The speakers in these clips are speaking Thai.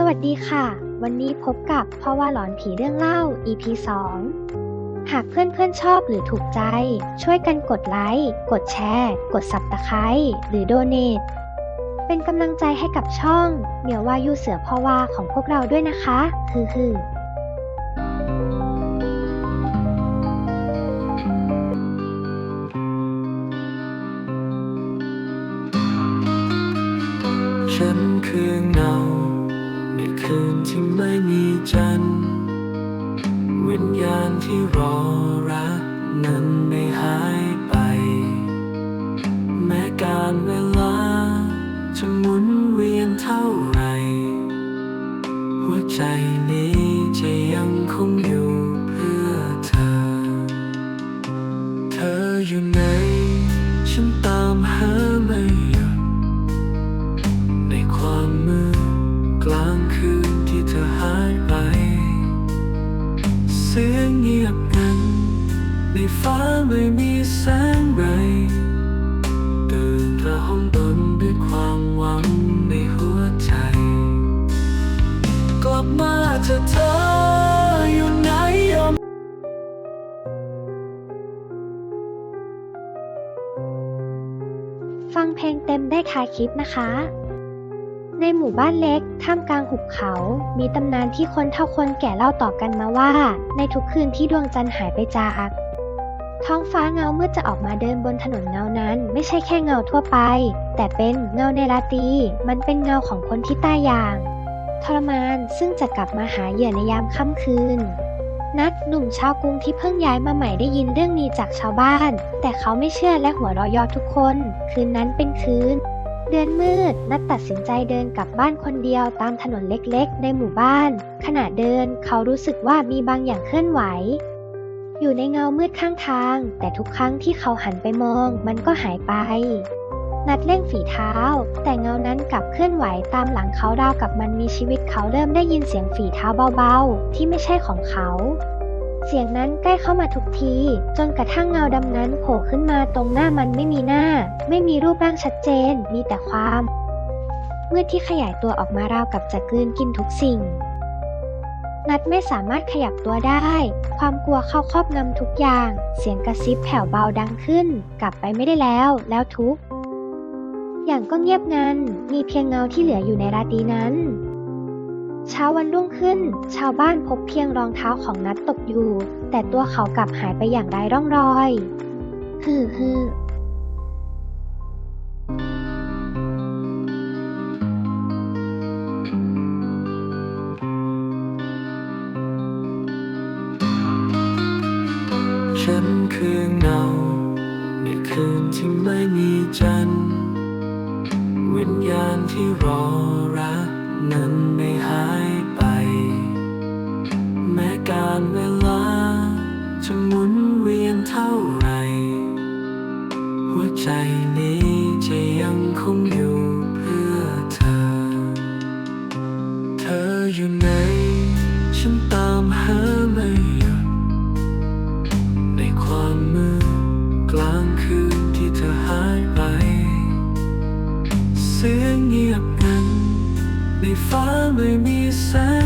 สวัสดีค่ะ วันนี้พบกับพ่อว่าหลอนผีเรื่องเล่า EP 2 หากเพื่อนๆชอบหรือถูกใจ ช่วยกันกดไลค์ กดแชร์ กดสับตะไคร้หรือ Donate เป็นกำลังใจให้กับช่อง เหมียววายูเสือพ่อว่าของพวกเราด้วยนะคะ ฮือฮือ วิญญาณที่รอรักนั้นไม่หายไป แม้การเวลา จะหมุนเวียนเท่าไร หัวใจ ฟังเพลงเต็มได้ท้าคลิปนะคะ ในหมู่บ้านเล็กท่ามกลางหุบเขา มีตำนานที่คนเท่าคนแก่เล่าต่อกันมาว่า ในทุกคืนที่ดวงจันทร์หายไปจากท้องฟ้าเงาเมื่อจะออกมาเดินบนถนนเงานั้น ไม่ใช่แค่เงาทั่วไป แต่เป็นเงาในราตรีมันเป็นเงาของคนที่ตายอย่าง ทรมานซึ่งจะกลับมาหาเหยื่อในยามค่ำคืน หนุ่มชาวกรุงที่เพิ่งย้ายมาใหม่ได้ยินเรื่องนี้จากชาวบ้าน แต่เขาไม่เชื่อและหัวเราะเยอทุกคน คืนนั้นเป็นคืน เดือนมืด นัดตัดสินใจเดินกลับบ้านคนเดียวตามถนนเล็กๆ ในหมู่บ้าน ขณะเดินเขารู้สึกว่ามีบางอย่างเคลื่อนไหว อยู่ในเงามืดข้างทาง แต่ทุกครั้งที่เขาหันไปมอง มันก็หายไปนัดเร่งฝีเท้า แต่เงานั้นกลับเคลื่อนไหวตามหลังเขาราวกับมันมีชีวิตเขาเริ่มได้ยินเสียงฝีเท้าเบาๆ ที่ไม่ใช่ของเขา เสียงนั้นใกล้เข้ามาทุกที จนกระทั่งเงาดำนั้นโผล่ขึ้นมาตรงหน้ามันไม่มีหน้า ไม่มีรูปร่างชัดเจน มีแต่ความมืดที่ขยายตัวออกมาราวกับจะกลืนกินทุกสิ่ง นัดไม่สามารถขยับตัวได้ ความกลัวเข้าครอบงำทุกอย่าง เสียงกระซิบแผ่วเบาดังขึ้น กลับไปไม่ได้แล้ว แล้วทุก อย่างก็เงียบงัน มีเพียงเงาที่เหลืออยู่ในราตรีนั้น เช้าวันรุ่งขึ้น ชาวบ้านพบเพียงรองเท้าของนัดตกอยู่ แต่ตัวเขากลับหายไปอย่างไร้ร่องรอยฮือฮือฉันคือเงาในคืนที่ไม่มีจันทร์วิญญาณที่รอรักนั้น ใจนี้จะยังคงอยู่เพื่อเธอ เธออยู่ไหน ฉันตามหาไม่หยุดในความมืดกลางคืนที่เธอหายไป เสียงเงียบงันในฟ้าไม่มีแสง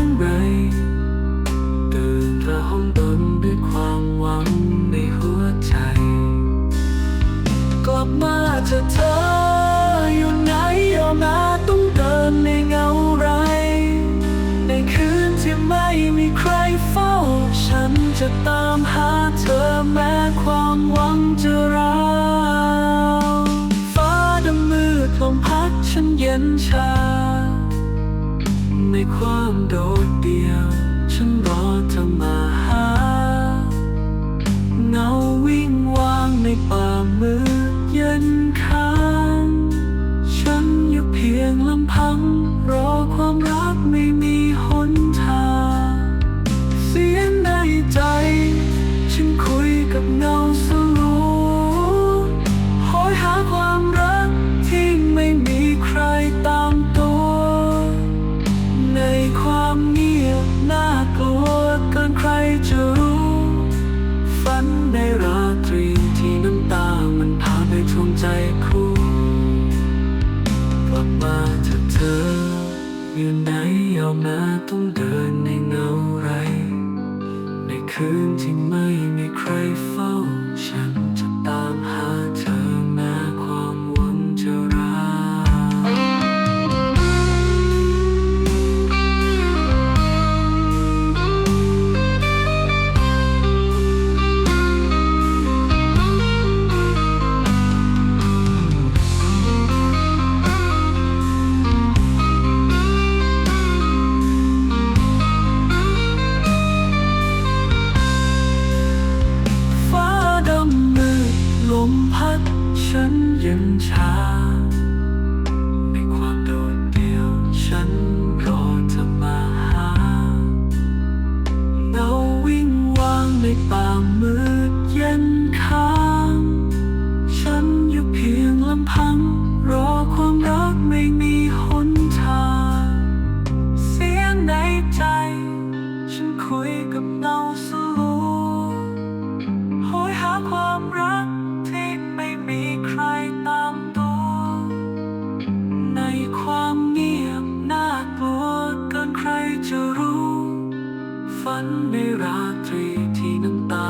จะตามหาเธอแม้ความหวังจะร้าวฟ้าดำมืดลมพัดฉันเย็นชา ในความโดดเดี่ยว ฉันรอเธอมาหาเงา 静，每一秒，crave。 มพัดฉันยังชาในความโดดเดี่ยวฉันรอเธอมาหาเราวิ่งวางในป่ามือ ฝันในราตรีที่น้ำตา